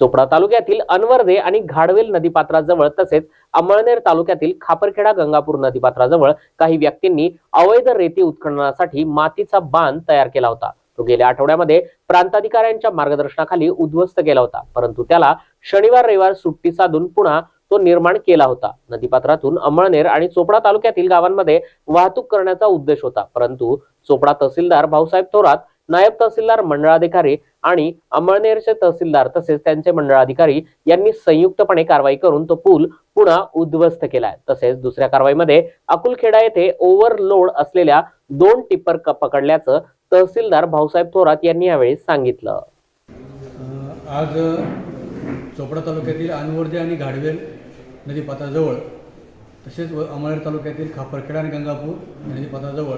चोपडा तालुक्यातील अनवर्दे आणि घाडवेल नदीपात्राजवळ तसेच अमळनेर तालुक्यातील खापरखेडा गंगापूर नदीपात्राजवळ काही व्यक्तींनी अवैध रेती उत्खननासाठी मातीचा बांध तयार केला होता. तो गेल्या आठवड्यामध्ये प्रांताधिकाऱ्यांच्या मार्गदर्शनाखाली उद्ध्वस्त केला होता परंतु त्याला शनिवार रविवार सुट्टी साधून पुन्हा तो निर्माण केला होता. नदीपात्रातून अमळनेर आणि चोपडा तालुक्यातील गावांमध्ये वाहतूक करण्याचा उद्देश होता परंतु चोपडा तहसीलदार भाऊसाहेब थोरात नायब तहसीलदार मंडळाधिकारी आणि अमळनेरचे तहसीलदार तसेच त्यांचे मंडळाधिकारी यांनी संयुक्तपणे कारवाई करून तो पूल पुन्हा उद्ध्वस्त केलाय. तसेच दुसऱ्या कारवाईमध्ये अकुलखेडा येथे ओव्हरलोड असलेल्या दोन टिप्पर पकडल्याचं तहसीलदार भाऊसाहेब थोरात यांनी यावेळी सांगितलं. आज चोपडा तालुक्यातील अनवर्दे आणि घाडवेल नदीपात्राजवळ तसेच अमळनेर तालुक्यातील खापरखेडा आणि गंगापूर नदीपात्राजवळ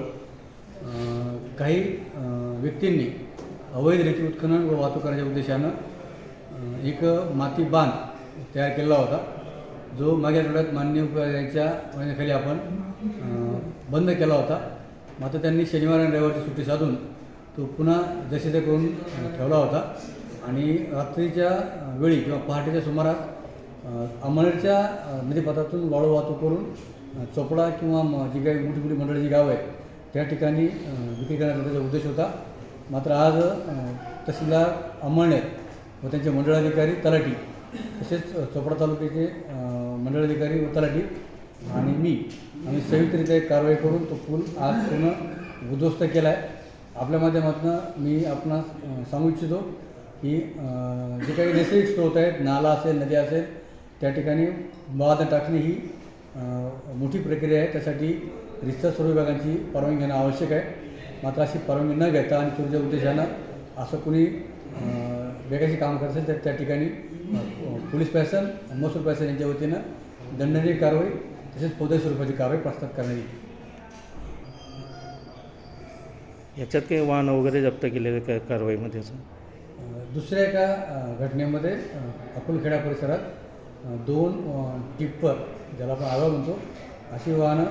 काही व्यक्तींनी व्यक्तींनी रेती उत्खनन व वाहतूक करण्याच्या उद्देशानं एक माती बांध तयार केलेला होता जो मागील आठवड्यात मान्य उपाध्यायांच्या खाली आपण बंद केला होता. मात्र त्यांनी शनिवार आणि रविवारची सुट्टी साधून तो पुन्हा जसे ते करून ठेवला होता. आणि रात्रीच्या वेळी किंवा पहाटेच्या सुमारास अमळच्या नदीपात्रातून वाळू वाहतूक करून चोपडा किंवा जी काही मोठी मोठी मंडळी जी गावं आहेत त्या ठिकाणी विक्री करण्याचा त्याचा उद्देश होता. मात्र आज तहसीलदार अमळनेर व त्यांचे मंडळाधिकारी तलाठी. तसेच चोपडा तालुक्याचे मंडळाधिकारी व तलाठी आणि मी. आम्ही संयुक्तरित्या एक कारवाई करून तो पूल आज पूर्ण उद्ध्वस्त केला आहे आपल्या माध्यमातून मी आपणास सांगू इच्छितो की जे काही नैसर्गिक स्रोत आहेत नाला असेल नदी असेल त्या ठिकाणी बांध टाकणे ही मोठी प्रक्रिया आहे. त्यासाठी रिस्टर सर्व विभागांची परवानगी घेणं आवश्यक आहे. मात्र अशी परवानगी न घेता आणि चोरीच्या उद्देशानं असं कुणी बेकायची काम करत असेल तर त्या ठिकाणी पोलीस प्रशासन महसूल प्रशासन यांच्या वतीनं दंडनीय कारवाई तसेच फौजदारी स्वरूपाची कारवाई प्रस्ताव करण्यात येईल. याच्यात काही वाहन वगैरे जप्त केलेले काय कारवाईमध्ये असं? दुसऱ्या एका घटनेमध्ये अकोलखेडा परिसरात दोन टिप्पर ज्याला आपण आगाव म्हणतो अशी वाहनं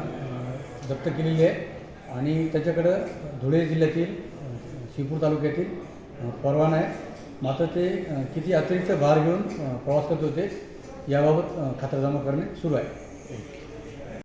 जप्त केलेली आहे. आणि त्याच्याकडं धुळे जिल्ह्यातील अ, शिपूर तालुक्यातील परवाना आहे. मात्र ते किती अतिरिक्त भार घेऊन प्रवास करत होते याबाबत खात्रजमा खातरजमा करणे सुरू आहे.